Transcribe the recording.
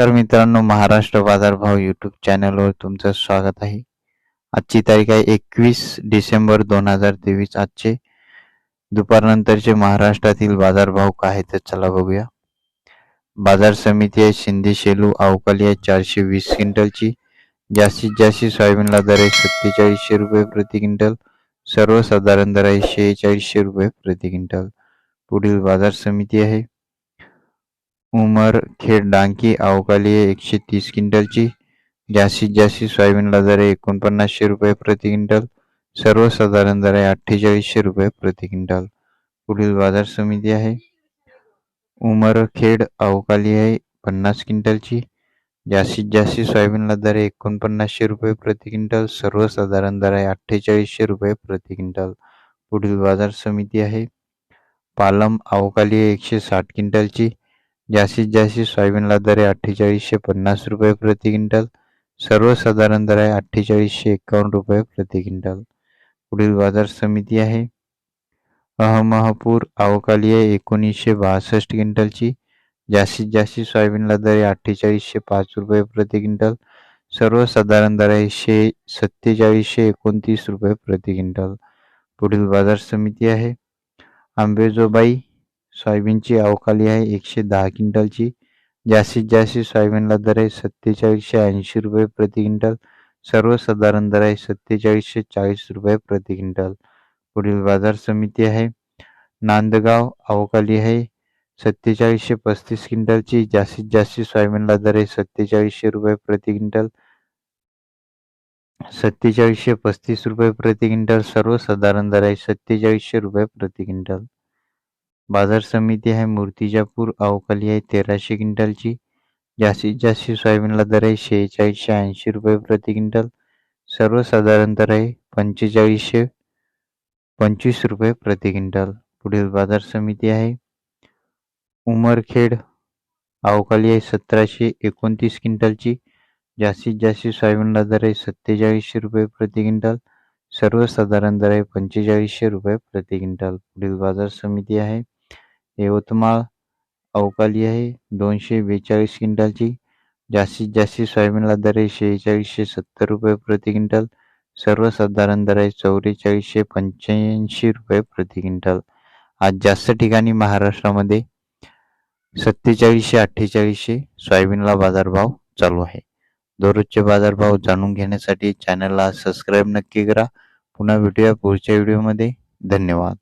नमस्कार मित्रांनो महाराष्ट्र बाजारभाव यूट्यूब चॅनलवर तुमचं स्वागत आहे. आजची तारीख आहे एकवीस डिसेंबर दोन हजार तेवीस. आजचे दुपारनंतरचे महाराष्ट्रातील बाजारभाव काय आहेत चला बघूया. बाजार समिती आहे शिंदे शेलू अवकाली आहे चारशे वीस क्विंटलची. जास्तीत जास्त सोयाबीनला दर आहे सत्तेचाळीसशे रुपये प्रति क्विंटल. सर्वसाधारण दर आहे शेहेचाळीसशे रुपये प्रति क्विंटल. पुढील बाजार समिती आहे. उमरखेड डांकी अवकाली आहे एकशे तीस क्विंटलची. जास्तीत जास्त सोयाबीनला दर आहे एकोणपन्नासशे रुपये प्रति क्विंटल. सर्वसाधारण दर आहे अठ्ठेचाळीसशे रुपये प्रति क्विंटल. पुढील बाज़ार समिती आहे. उमरखेड अवकाली आहे पन्नास क्विंटलची. जास्तीत जास्त सोयाबीनला दर आहे एकोणपन्नासशे रुपये प्रति क्विंटल. सर्वसाधारण दर आहे अठ्ठेचाळीसशे रुपये प्रति क्विंटल. पुढील बाज़ार समिती आहे. पालम अवकाली आहे एकशे साठ क्विंटलची. जास्तीत जास्त सोयाबीनला दर आहे अठ्ठेचाळीसशे पन्नास रुपये प्रति क्विंटल. सर्वसाधारण दर आहे अठ्ठेचाळीसशे एकावन्न रुपये प्रति क्विंटल. पुढील बाजार समिती आहे. अहमहापूर अवकाली आहे एकोणीसशे बासष्ट क्विंटलची. जास्तीत जास्त सोयाबीनला दर आहे अठ्ठेचाळीसशे पाच रुपये प्रति क्विंटल. सर्वसाधारण दर आहे शे सत्तेचाळीसशे एकोणतीस रुपये प्रति क्विंटल. पुढील बाजार समिती आहे. आंबेजोबाई सोयाबीनची अवकाली आहे एकशे दहा क्विंटलची. जास्तीत जास्त सोयाबीनला दर आहे सत्तेचाळीसशे ऐंशी रुपये प्रति क्विंटल. सर्वसाधारण दर आहे सत्तेचाळीसशे चाळीस रुपये प्रति क्विंटल. पुढील बाज़ार समिती आहे. नांदगाव अवकाली आहे सत्तेचाळीसशे पस्तीस क्विंटलची. जास्तीत जास्त सोयाबीनला दर आहे सत्तेचाळीसशे रुपये प्रति क्विंटल. सत्तेचाळीसशे पस्तीस रुपये प्रति क्विंटल. सर्वसाधारण दर आहे सत्तेचाळीसशे रुपये प्रति क्विंटल. बाजार समिती आहे मूर्तिजापूर अवकाली आहे तेराशे क्विंटलची. जास्तीत जास्त सोयाबीनला दर आहे शेहेचाळीसशे ऐंशी रुपये प्रति क्विंटल. सर्वसाधारण दर आहे पंचेचाळीसशे पंचवीस रुपये प्रति क्विंटल. पुढील बाजार समिती आहे. उमरखेड अवकाली आहे सतराशे एकोणतीस क्विंटलची. जास्तीत जास्त सोयाबीनला दर आहे सत्तेचाळीसशे रुपये प्रति क्विंटल. सर्वसाधारण दर आहे पंचेचाळीसशे रुपये प्रति क्विंटल. पुढील बाजार समिती आहे. यवतमाळ अवकाली आहे. दोनशे बेचाळीस क्विंटलची जास्तीत जास्त सोयाबीनला दर आहे शेहेचाळीसशे सत्तर रुपये प्रति क्विंटल. सर्वसाधारण दर आहे चौवेचाळीसशे पंच्याऐंशी रुपये प्रति क्विंटल. आज जास्त ठिकाणी महाराष्ट्रामध्ये सत्तेचाळीसशे अठ्ठेचाळीसशे सोयाबीनला बाजारभाव चालू आहे. दररोजचे बाजारभाव जाणून घेण्यासाठी चॅनलला सबस्क्राईब नक्की करा. पुन्हा भेटूया पुढच्या व्हिडिओमध्ये. धन्यवाद.